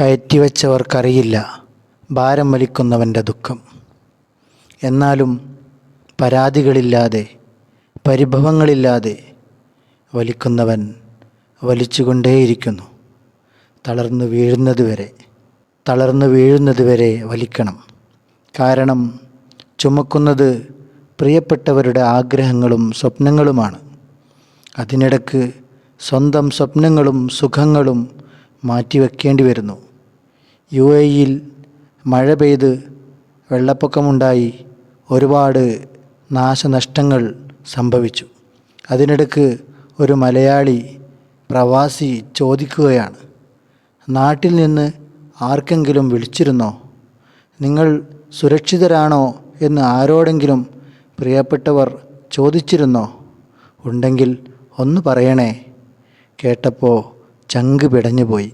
കയറ്റിവെച്ചവർക്കറിയില്ല ഭാരം വലിക്കുന്നവന്റെ ദുഃഖം. എന്നാലും പരാതികളില്ലാതെ പരിഭവങ്ങളില്ലാതെ വലിക്കുന്നവൻ വലിച്ചുകൊണ്ടേയിരിക്കുന്നു. തളർന്നു വീഴുന്നതുവരെ തളർന്നു വീഴുന്നതുവരെ വലിക്കണം. കാരണം ചുമക്കുന്നത് പ്രിയപ്പെട്ടവരുടെ ആഗ്രഹങ്ങളും സ്വപ്നങ്ങളുമാണ്. അതിനിടക്ക് സ്വന്തം സ്വപ്നങ്ങളും സുഖങ്ങളും മാറ്റിവെക്കേണ്ടി വരുന്നു യു എ ഇയിൽ മഴ പെയ്ത് വെള്ളപ്പൊക്കമുണ്ടായി ഒരുപാട് നാശനഷ്ടങ്ങൾ സംഭവിച്ചു. അതിനിടക്ക് ഒരു മലയാളി പ്രവാസി ചോദിക്കുകയാണ് നാട്ടിൽ നിന്ന് ആർക്കെങ്കിലും വിളിച്ചിരുന്നോ? നിങ്ങൾ സുരക്ഷിതരാണോ എന്ന് ആരോടെങ്കിലും പ്രിയപ്പെട്ടവർ ചോദിച്ചിരുന്നോ? ഉണ്ടെങ്കിൽ ഒന്ന് പറയണേ. കേട്ടപ്പോൾ ചങ്ക് പിടഞ്ഞുപോയി.